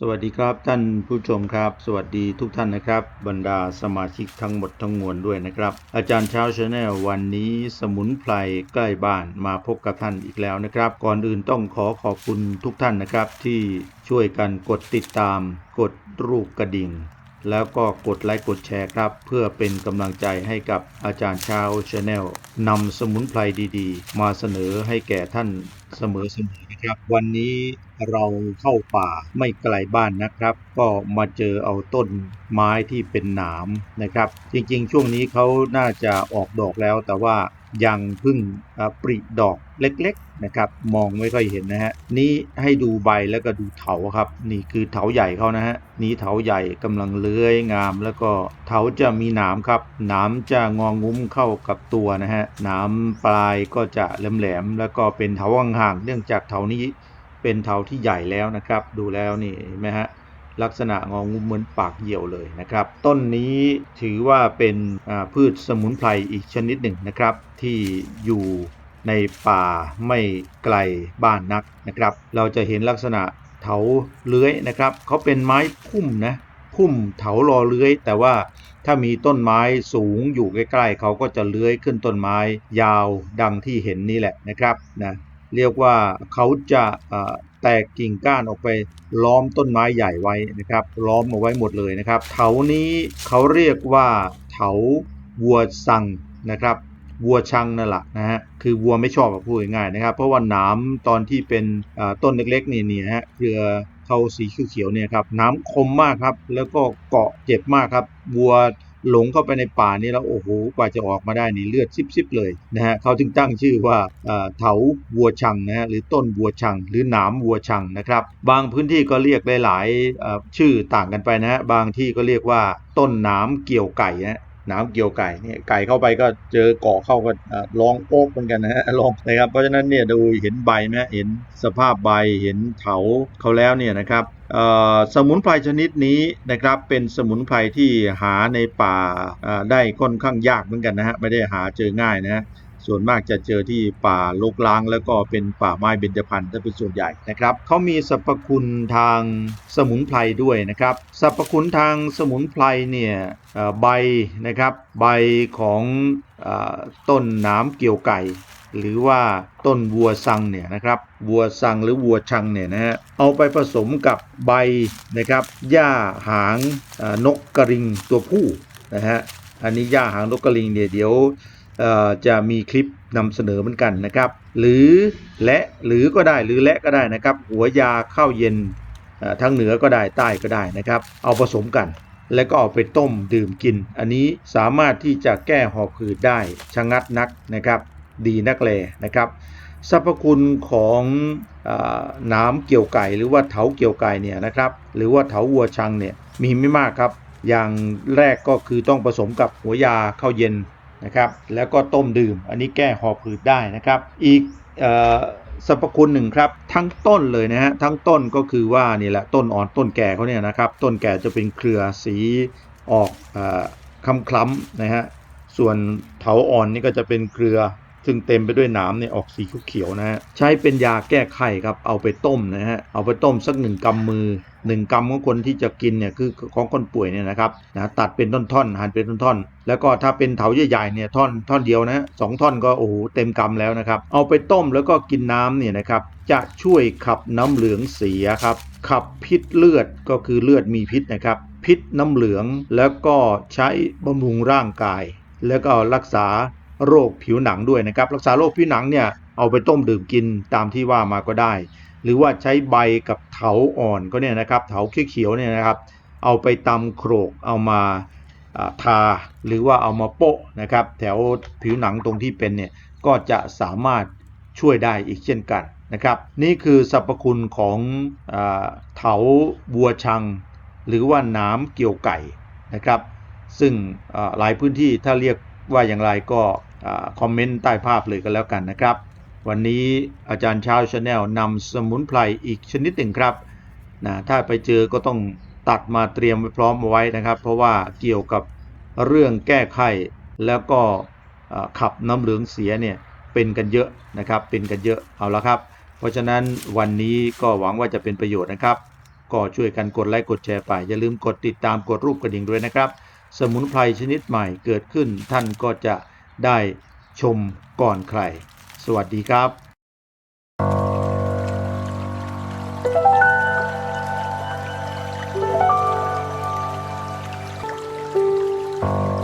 สวัสดีครับท่านผู้ชมครับ สวัสดีทุกท่านนะครับ บรรดาสมาชิกทั้งหมดทั้งมวลด้วยนะครับ อาจารย์เช้าชาแนลวันนี้สมุนไพรใกล้บ้านมาพบกับท่านอีกแล้วนะครับ ก่อนอื่นต้องขอขอบคุณทุกท่านนะครับ ที่ช่วยกันกดติดตาม กดรูปกระดิ่ง แล้วก็กดไลค์กดแชร์ครับ เพื่อเป็นกำลังใจให้กับอาจารย์เช้าชาแนลนำสมุนไพรดีๆ มาเสนอให้แก่ท่านเสมอๆน ครับวันนี้เราเข้าป่าไม่ไกลบ้านนะครับ ก็มาเจอเอาต้นไม้ที่เป็นหนามนะครับ จริงๆ ช่วงนี้เขาน่าจะออกดอกแล้วแต่ว่า ยังพิ่งปริดอกเล็กๆนะครับ มองไม่ค่อยเห็นนะฮะนี่ให้ดูใบแล้วก็ดูเถาครับ นี่คือเถาใหญ่เขานะฮะนี่เถาใหญ่กำลังเลื้อยงาม แล้วก็เถาจะมีหนามครับหนามจะงองงุ้มเข้ากับตัวนะฮะหนามปลายก็จะแหลมๆแล้วก็เป็นเถาห่างๆเนื่องจากเถานี้เป็นเถาที่ใหญ่แล้วนะครับ ดูแล้วนี่เห็นไหมฮะ ลักษณะงองุ้มเหมือนปากเหี่ยวเลยนะครับ ต้นนี้ถือว่าเป็นพืชสมุนไพรอีกชนิดหนึ่งนะครับ ที่อยู่ในป่าไม่ไกลบ้านนักนะครับ เราจะเห็นลักษณะเถาเลื้อยนะครับเขาเป็นไม้พุ่มนะพุ่มเถารอเลื้อย แต่ว่าถ้ามีต้นไม้สูงอยู่ใกล้ๆเขาก็จะเลื้อยขึ้นต้นไม้ยาวดังที่เห็นนี่แหละนะครับนะเรียกว่าเขาจะ แตกกิ่งก้านออกไปล้อมต้นไม้ใหญ่ไว้นะครับ ล้อมเอาไว้หมดเลยนะครับ เถานี้เขาเรียกว่าเถาวัวซังนะครับวัวชังนั่นแหละนะฮะคือวัวไม่ชอบพูดง่ายๆนะครับ เพราะว่าหนามตอนที่เป็นต้นเล็กๆนี่นี่ฮะเครือเขาสีเขียวเนี่ยครับหน้ำคมมากครับ แล้วก็เกาะเจ็บมากครับวัว หลงเข้าไปในป่านี่แล้วโอ้โหกว่าจะออกมาได้นี่เลือดซิบๆเลยนะฮะเขาจึงตั้งชื่อว่าเถาวัวชังนะฮะหรือต้นวัวชัง หรือหนามวัวชังนะครับ บางพื้นที่ก็เรียกหลายๆชื่อต่างกันไปนะฮะบางที่ก็เรียกว่าต้นหนามเกี่ยวไก่นะ หนาวเกี่ยวไก่เนี่ยไก่เข้าไปก็เจอเกาะเข้าก็เอ่อร้องโป๊กเหมือนกันนะฮะร้องนะครับเพราะฉะนั้นเนี่ยดูเห็นใบไหมเห็นสภาพใบเห็นเถาเขาแล้วเนี่ยนะครับสมุนไพรชนิดนี้นะครับเป็นสมุนไพรที่หาในป่าอ่าได้ค่อนข้างยากเหมือนกันนะฮะไม่ได้หาเจอง่ายนะฮะ ส่วนมากจะเจอที่ป่าลกล้าง แล้วก็เป็นป่าไม้เบญจพรรณถ้าเป็นส่วนใหญ่นะครับเขามีสรรพคุณทางสมุนไพรด้วยนะครับสรรพคุณทางสมุนไพรเนี่ยใบนะครับใบของอต้นหน้ำเกี่ยวไก่ หรือว่าต้นวัวซังเนี่ยนะครับวัวซังหรือวัวชังเนี่ยนะฮะเอาไปผสมกับใบนะครับหญ้าหางนกกระริงตัวผู้นะฮะอันนี้หญ้าหางนกกระริงเนี่ยเดี๋ยว จะมีคลิปนำเสนอเหมือนกันนะครับ หรือและหรือก็ได้หรือและก็ได้นะครับ หัวยาข้าวเย็นทั้งเหนือก็ได้ใต้ก็ได้นะครับ เอาผสมกัน แล้วก็เอาไปต้มดื่มกิน อันนี้สามารถที่จะแก้หอบหืดได้ชะงัดนักนะครับ ดีนักแลนะครับสรรพคุณของอน้ำเกี่ยวไก่ หรือว่าเถาเกี่ยวไก่เนี่ยนะครับ หรือว่าเถาวัวชังเนี่ยมีไม่มากครับ อย่างแรกก็คือต้องผสมกับหัวยาข้าวเย็น นะครับ แล้วก็ต้มดื่ม อันนี้แก้หอบหืดได้นะครับ อีกออสรรพคุณหนึ่งครับทั้งต้นเลยนะฮะทั้งต้นก็คือว่านี่แหละต้นอ่อนต้นแก่เขาเนี่ยนะครับ ต้นแก่จะเป็นเครือสีออกอคล้ำๆนะฮะส่วนเถาอ่อนนี่ก็จะเป็นเกลือ ซึ่งเต็มไปด้วยหนามเนี่ยออกสีเขียวๆนะฮะใช้เป็นยาแก้ไข้ครับเอาไปต้มนะฮะเอาไปต้มสักหนึ่งกำมือหนึ่งกำของคนที่จะกินเนี่ยคือของคนป่วยเนี่ยนะครับนะตัดเป็นท่อนๆหั่นเป็นท่อนๆแล้วก็ถ้าเป็นเถาใหญ่ๆเนี่ยท่อนท่อนเดียวนะสองท่อนก็โอ้โหเต็มกำแล้วนะครับ เอาไปต้มแล้วก็กินน้ำเนี่ยนะครับจะช่วยขับน้ำเหลืองเสียครับขับพิษเลือดก็คือเลือดมีพิษนะครับ พิษน้ำเหลืองแล้วก็ใช้บำรุงร่างกาย แล้วก็รักษา โรคผิวหนังด้วยนะครับ รักษาโรคผิวหนังเนี่ยเอาไปต้มดื่มกินตามที่ว่ามาก็ได้ หรือว่าใช้ใบกับเถาอ่อนก็เนี่ยนะครับเถาเขียวเนี่ยนะครับ เอาไปตำโขรกเอามาทาหรือว่าเอามาโปะนะครับ แถวผิวหนังตรงที่เป็นเนี่ยก็จะสามารถช่วยได้อีกเช่นกันนะครับ นี่คือสรรพคุณของอเถาบัวชัง หรือว่าน้ำเกี่ยวไก่นะครับ ซึ่งหลายพื้นที่ถ้าเรียก ว่าอย่างไรก็คอมเมนต์ใต้ภาพเลยก็แล้วกันนะครับ วันนี้อาจารย์ช้าชาแนลนำสมุนไพรอีกชนิดหนึ่งครับนะถ้าไปเจอก็ต้องตัดมาเตรียมไว้พร้อมเอาไว้นะครับ เพราะว่าเกี่ยวกับเรื่องแก้ไขแล้วก็ขับน้ำเหลืองเสียเนี่ยเป็นกันเยอะนะครับ เป็นกันเยอะเอาละครับ เพราะฉะนั้นวันนี้ก็หวังว่าจะเป็นประโยชน์นะครับ ก็ช่วยกันกดไลค์กดแชร์ไป อย่าลืมกดติดตามกดรูปกระดิ่งด้วยนะครับ สมุนไพรชนิดใหม่เกิดขึ้น ท่านก็จะได้ชมก่อนใคร สวัสดีครับเ